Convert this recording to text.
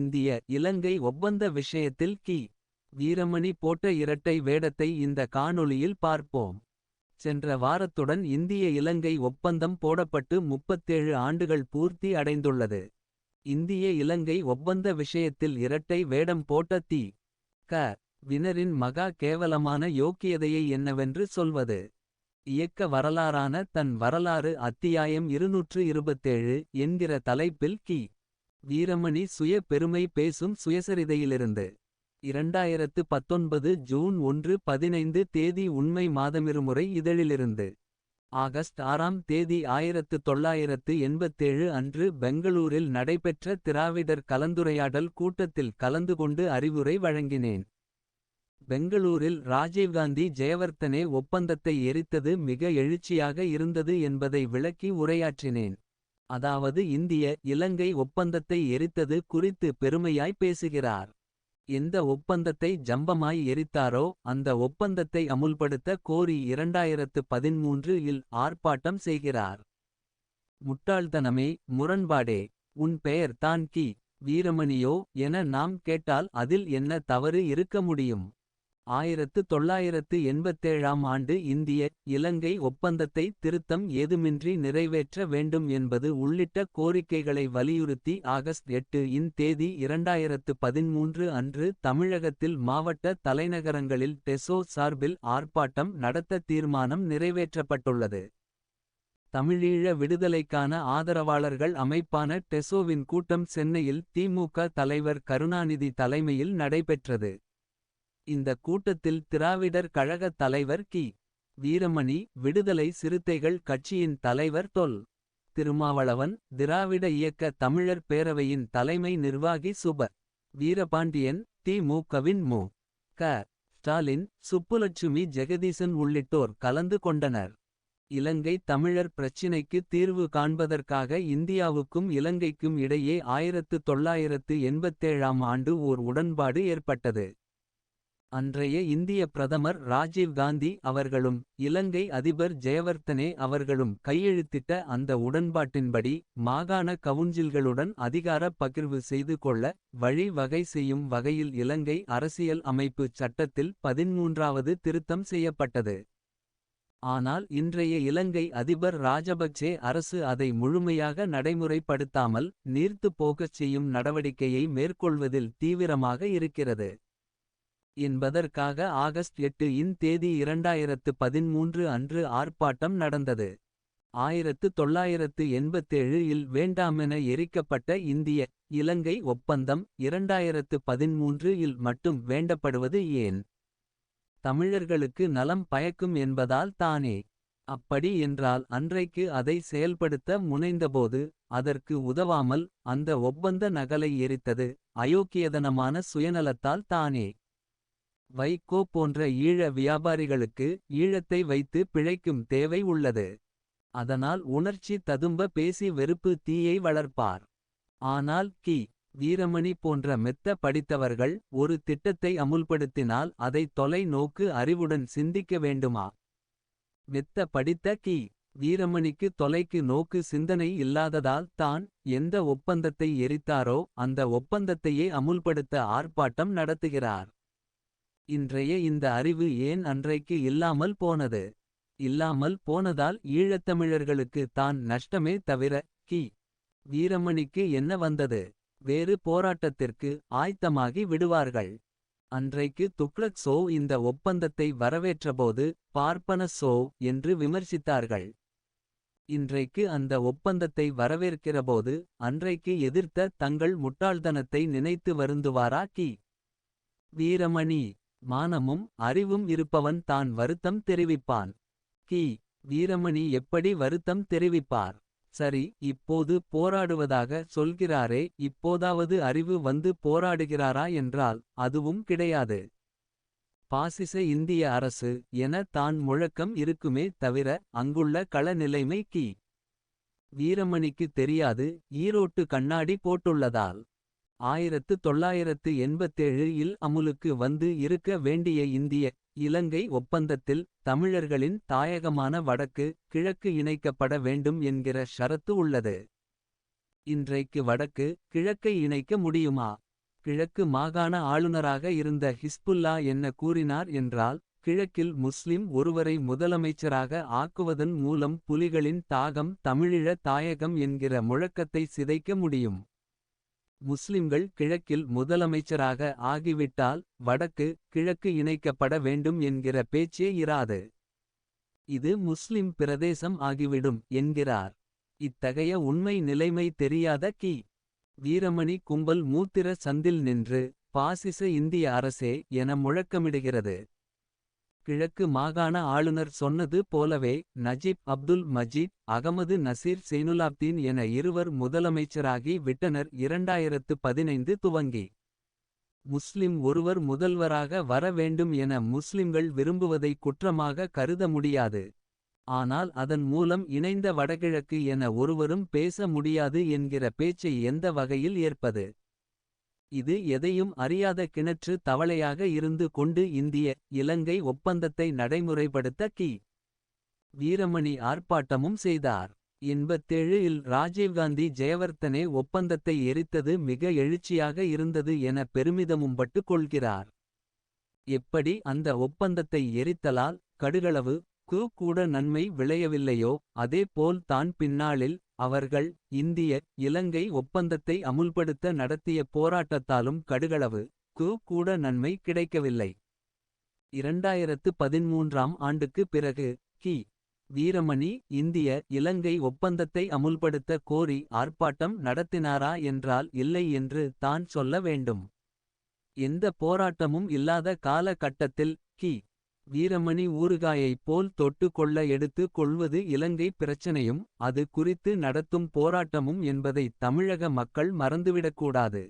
இந்திய இலங்கை ஒப்பந்த விஷயத்தில் கி வீரமணி போட்ட இரட்டை வேடத்தை இந்த காணொளியில் பார்ப்போம். சென்ற வாரத்துடன் இந்திய இலங்கை ஒப்பந்தம் போடப்பட்டு 37 ஆண்டுகள் பூர்த்தி அடைந்துள்ளது. இந்திய இலங்கை ஒப்பந்த விஷயத்தில் இரட்டை வேடம் போட்ட தி. க. வினரின் மகா கேவலமான யோக்கியதையை என்னவென்று சொல்வது. இயக்க வரலாறான தன் வரலாறு அத்தியாயம் 227 என்கிற தலைப்பில் கி. வீரமணி சுய பெருமை பேசும் சுயசரிதையிலிருந்து. 2019 ஜூன் 1 15 தேதி உண்மை மாதமிருமுறை இதழிலிருந்து. ஆகஸ்ட் ஆறாம் தேதி 1987 அன்று பெங்களூரில் நடைபெற்ற திராவிடர் கலந்துரையாடல் கூட்டத்தில் கலந்து கொண்டு அறிவுரை வழங்கினேன். பெங்களூரில் ராஜீவ்காந்தி ஜெயவர்த்தனே ஒப்பந்தத்தை எரித்தது மிக எழுச்சியாக இருந்தது என்பதை விளக்கி உரையாற்றினேன். அதாவது இந்திய இலங்கை ஒப்பந்தத்தை எரித்தது குறித்து பெருமையாய் பேசுகிறார். எந்த ஒப்பந்தத்தை ஜம்பமாய் எரித்தாரோ அந்த ஒப்பந்தத்தை அமுல்படுத்த கோரி 2013 இல் ஆர்ப்பாட்டம் செய்கிறார். முட்டாள்தனமே முரண்பாடே உன் பெயர் தான் கி. வீரமணியோ என நாம் கேட்டால் அதில் என்ன தவறு இருக்க முடியும். 1987ஆம் ஆண்டு இந்திய இலங்கை ஒப்பந்தத்தை திருத்தம் ஏதுமின்றி நிறைவேற்ற வேண்டும் என்பது உள்ளிட்ட கோரிக்கைகளை வலியுறுத்தி ஆகஸ்ட் எட்டு இன் தேதி 2013 அன்று தமிழகத்தில் மாவட்ட தலைநகரங்களில் டெசோ சார்பில் ஆர்ப்பாட்டம் நடத்த தீர்மானம் நிறைவேற்றப்பட்டுள்ளது. தமிழீழ விடுதலைக்கான ஆதரவாளர்கள் அமைப்பான டெசோவின் கூட்டம் சென்னையில் திமுக தலைவர் கருணாநிதி தலைமையில் நடைபெற்றது. இந்த கூட்டத்தில் திராவிடர் கழக தலைவர் கி. வீரமணி விடுதலை சிறுத்தைகள் கட்சியின் தலைவர் தொல். திருமாவளவன் திராவிட இயக்க தமிழர் பேரவையின் தலைமை நிர்வாகி சுப. வீரபாண்டியன் திமுகவின் மு. க. ஸ்டாலின் சுப்புலட்சுமி ஜெகதீசன் உள்ளிட்டோர் கலந்து கொண்டனர். இலங்கை தமிழர் பிரச்சினைக்கு தீர்வு காண்பதற்காக இந்தியாவுக்கும் இலங்கைக்கும் இடையே 1987ஆம் ஆண்டு ஓர் உடன்பாடு ஏற்பட்டது. அன்றைய இந்திய பிரதமர் ராஜீவ் காந்தி அவர்களும் இலங்கை அதிபர் ஜெயவர்த்தனே அவர்களும் கையெழுத்திட்ட அந்த உடன்பாட்டின்படி மாகாண கவுன்சில்களுடன் அதிகார பகிர்வு செய்து கொள்ள வழி வகை செய்யும் வகையில் இலங்கை அரசியல் அமைப்பு சட்டத்தில் 13வது திருத்தம் செய்யப்பட்டது. ஆனால் இன்றைய இலங்கை அதிபர் ராஜபக்சே அரசு அதை முழுமையாக நடைமுறைப்படுத்தாமல் நீர்த்துப் போகச் செய்யும் நடவடிக்கையை மேற்கொள்வதில் தீவிரமாக இருக்கிறது. என்பதற்காக ஆகஸ்ட் எட்டு இன் தேதி 2013 அன்று ஆர்ப்பாட்டம் நடந்தது. 1987 இல் வேண்டாமென எரிக்கப்பட்ட இந்திய இலங்கை ஒப்பந்தம் 2013 இல் மட்டும் வேண்டப்படுவது ஏன். தமிழர்களுக்கு நலம் பயக்கும் என்பதால் தானே. அப்படி என்றால் அன்றைக்கு அதை செயல்படுத்த முனைந்தபோது. அதற்கு உதவாமல் அந்த ஒப்பந்த நகலை எரித்தது. அயோக்கியதனமான சுயநலத்தால் தானே. வைகோ போன்ற ஈழ வியாபாரிகளுக்கு ஈழத்தை வைத்து பிழைக்கும் தேவை உள்ளது. அதனால் உணர்ச்சி ததும்ப பேசி வெறுப்பு தீயை வளர்ப்பார். ஆனால் கி. வீரமணி போன்ற மெத்த படித்தவர்கள் ஒரு திட்டத்தை அமுல்படுத்தினால் அதை தொலை நோக்கு அறிவுடன் சிந்திக்க வேண்டுமா. மெத்த படித்த கி. வீரமணிக்கு தொலைக்கு நோக்கு சிந்தனை இல்லாததால் தான் எந்த ஒப்பந்தத்தை எரித்தாரோ அந்த ஒப்பந்தத்தையே அமுல்படுத்த ஆர்ப்பாட்டம் நடத்துகிறார். இன்றைய இந்த அறிவு ஏன் அன்றைக்கு இல்லாமல் போனது. இல்லாமல் போனதால் ஈழத்தமிழர்களுக்கு தான் நஷ்டமே தவிர கி. வீரமணிக்கு என்ன வந்தது. வேறு போராட்டத்திற்கு ஆய்த்தமாகி விடுவார்கள். அன்றைக்கு துக்ளக் சோவ் இந்த ஒப்பந்தத்தை வரவேற்றபோது பார்ப்பன சோவ் என்று விமர்சித்தார்கள். இன்றைக்கு அந்த ஒப்பந்தத்தை வரவேற்கிறபோது அன்றைக்கு எதிர்த்த தங்கள் முட்டாள்தனத்தை நினைத்து வருந்துவாரா கி. வீரமணி மானமும் அறிவும் இருப்பவன் தான் வருத்தம் தெரிவிப்பான். கி. வீரமணி எப்படி வருத்தம் தெரிவிப்பார். சரி இப்போது போராடுவதாக சொல்கிறாரே இப்போதாவது அறிவு வந்து போராடுகிறாரா என்றால் அதுவும் கிடையாது. பாசிச இந்திய அரசு என தான் முழக்கம் இருக்குமே தவிர அங்குள்ள கள நிலைமை கி. வீரமணிக்கு தெரியாது ஈரோட்டு கண்ணாடி போட்டுள்ளதால். 1987 இல் அமுலுக்கு வந்து இருக்க வேண்டிய இந்திய இலங்கை ஒப்பந்தத்தில் தமிழர்களின் தாயகமான வடக்கு கிழக்கு இணைக்கப்பட வேண்டும் என்கிற ஷரத்து உள்ளது. இன்றைக்கு வடக்கு கிழக்கை இணைக்க முடியுமா கிழக்கு மாகாண ஆளுநராக இருந்த ஹிஸ்புல்லா என்ன கூறினார் என்றால் கிழக்கில் முஸ்லிம் ஒருவரை முதலமைச்சராக ஆக்குவதன் மூலம் புலிகளின் தாகம் தமிழீழ தாயகம் என்கிற முழக்கத்தை சிதைக்க முடியும் முஸ்லிம்கள் கிழக்கில் முதலமைச்சராக ஆகிவிட்டால் வடக்கு கிழக்கு இணைக்கப்பட வேண்டும் என்கிற பேச்சே இராது. இது முஸ்லிம் பிரதேசம் ஆகிவிடும் என்கிறார். இத்தகைய உண்மை நிலைமை தெரியாத கி. வீரமணி கும்பல் மூத்திர சந்தில் நின்று பாசிச இந்திய அரசே என முழக்கமிடுகிறது. கிழக்கு மாகாண ஆளுநர் சொன்னது போலவே நஜீப் அப்துல் மஜீத் அகமது நசீர் செய்னுலாப்தீன் என இருவர் முதலமைச்சராகி விட்டனர். இரண்டாயிரத்து பதினைந்து துவங்கி. முஸ்லிம் ஒருவர் முதல்வராக வர வேண்டும் என முஸ்லிம்கள் விரும்புவதை குற்றமாக கருத முடியாது. ஆனால் அதன் மூலம் இணைந்த வடகிழக்கு என ஒருவரும் பேச முடியாது என்கிற பேச்சை எந்த வகையில் ஏற்பது? இது எதையும் அறியாத கிணற்று தவளையாக இருந்து கொண்டு இந்திய இலங்கை ஒப்பந்தத்தை நடைமுறைப்படுத்த கி. வீரமணி ஆர்ப்பாட்டமும் செய்தார். எண்பத்தேழு இல் ராஜீவ்காந்தி ஜெயவர்த்தனே ஒப்பந்தத்தை எரித்தது மிக எழுச்சியாக இருந்தது என பெருமிதமும் பட்டுக் கொள்கிறார். எப்படி அந்த ஒப்பந்தத்தை எரித்தலால் கடுகளவு கு கூட நன்மை விளையவில்லையோ அதே போல் தான் பின்னாளில் அவர்கள் இந்திய இலங்கை ஒப்பந்தத்தை அமுல்படுத்த நடத்திய போராட்டத்தாலும் கடுகளவு கு கூட நன்மை கிடைக்கவில்லை. இரண்டாயிரத்து பதிமூன்றாம் ஆண்டுக்கு பிறகு கி. வீரமணி இந்திய இலங்கை ஒப்பந்தத்தை அமுல்படுத்த கோரி ஆர்ப்பாட்டம் நடத்தினாரா என்றால் இல்லை என்று தான் சொல்ல வேண்டும். எந்த போராட்டமும் இல்லாத கால கட்டத்தில் கி. வீரமணி ஊறுகாயைப் போல் தொட்டு கொள்ள எடுத்து கொள்வது இலங்கை பிரச்சனையும் அது குறித்து நடத்தும் போராட்டமும் என்பதை தமிழக மக்கள் மறந்துவிடக்கூடாது